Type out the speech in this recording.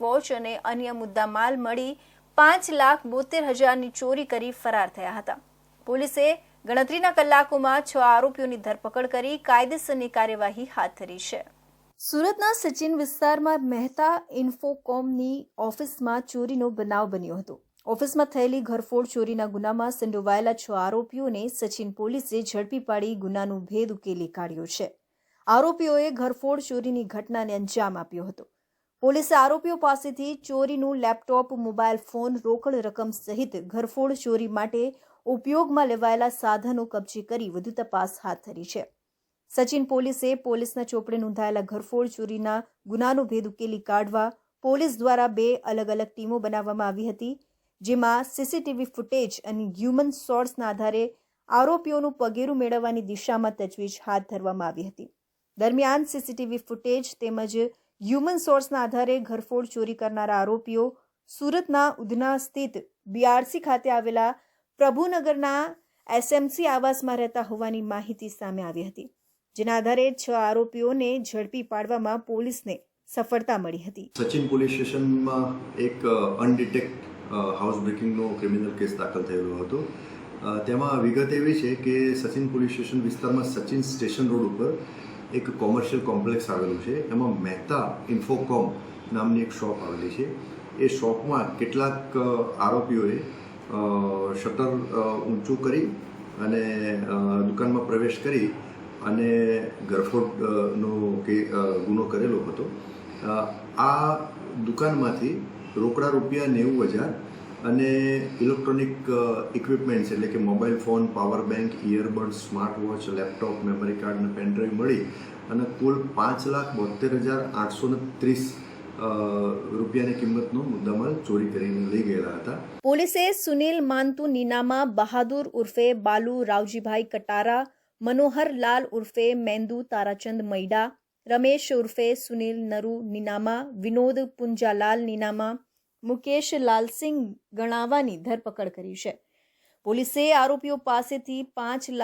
Watch અને અન્ય મુદ્દામાલ મળી પાંચ લાખ બોતેર હજારની ચોરી કરી ફરાર થયા હતા. પોલીસે ગણતરીના કલાકોમાં છ આરોપીઓની ધરપકડ કરી કાયદેસરની કાર્યવાહી હાથ ધરી છે. સુરતના સચિન વિસ્તારમાં મહેતા ઇન્ફોકોમની ઓફિસમાં ચોરીનો બનાવ બન્યો હતો. ઓફિસમાં થયેલી ઘરફોડ ચોરીના ગુનામાં સંડોવાયેલા છ આરોપીઓને સચિન પોલીસે ઝડપી પાડી ગુનાનો ભેદ ઉકેલી કાઢ્યો છે. આરોપીઓએ ઘરફોડ ચોરીની ઘટનાને અંજામ આપ્યો હતો. પોલીસે આરોપીઓ પાસેથી ચોરીનું લેપટોપ, મોબાઈલ ફોન, રોકડ રકમ સહિત ઘરફોડ ચોરી માટે ઉપયોગમાં લેવાયેલા સાધનો કબજે કરી વધુ તપાસ હાથ ધરી છે. સચિન પોલીસે પોલીસના ચોપડે નોંધાયેલા ઘરફોડ ચોરીના ગુનાનો ભેદ ઉકેલી કાઢવા પોલીસ દ્વારા બે અલગ અલગ ટીમો બનાવવામાં આવી હતી, જેમાં સીસીટીવી ફૂટેજ અને હ્યુમન સોર્સના આધારે આરોપીઓનું પગેરું મેળવવાની દિશામાં તજવીજ હાથ ધરવામાં આવી હતી. દરમિયાન સીસીટીવી ફૂટેજ તેમજ હ્યુમન સોર્સના આધારે ઘરફોડ ચોરી કરનારા આરોપીઓ સુરતના ઉધના સ્થિત બીઆરસી ખાતે આવેલા પ્રભુનગરના એસએમસી આવાસમાં રહેતા હોવાની માહિતી સામે આવી હતી, જેના આધારે છ આરોપીઓને ઝડપી પાડવામાં પોલીસને સફળતા મળી હતી. સચિન પોલીસ સ્ટેશનમાં એક અનડિટેક્ટ હાઉસ બ્રેકિંગનો ક્રિમિનલ કેસ દાખલ થયેલો હતો. તેમાં વિગત એવી છે કે સચિન પોલીસ સ્ટેશન વિસ્તારમાં સચિન સ્ટેશન રોડ ઉપર એક કોમર્શિયલ કોમ્પ્લેક્સ આવેલું છે. એમાં મહેતા ઇન્ફોકોમ નામની એક શોપ આવેલી છે. એ શોપમાં કેટલાક આરોપીઓએ શટર ઊંચું કરી અને દુકાનમાં પ્રવેશ કરી અને ગરફોડનો કે ગુનો કરેલો હતો. આ દુકાનમાંથી રોકડા રૂપિયા નેવું હજાર અને ઇલેક્ટ્રોનિક ઇક્વિપમેન્ટ્સ એટલે કે mobile phone power bank earbud smart watch laptop memory card અને પેનડ્રાઈવ મળી અને કુલ પાંચ લાખ બોતેર હજાર આઠસો ને ત્રીસ રૂપિયાની કિંમતનો મુદ્દામાલ ચોરી કરીને લઈ ગયેલા હતા. પોલીસે સુનિલ માનતુ નીનામાં બહાદુર ઉર્ફે બાલુ રાવજીભાઈ કટારા, મનોહર લાલ ઉર્ફે મેંદુ તારાચંદ મૈડા, રમેશ ઉર્ફે સુનિલ નરુ નીનામા, વિનોદ પુંજાલાલ નીનામા મુકેશ લાલસિંહ ગણાવાની ધરપકડ કરી છે. પોલીસે આરોપીઓ પાસેથી પાંચ લાખ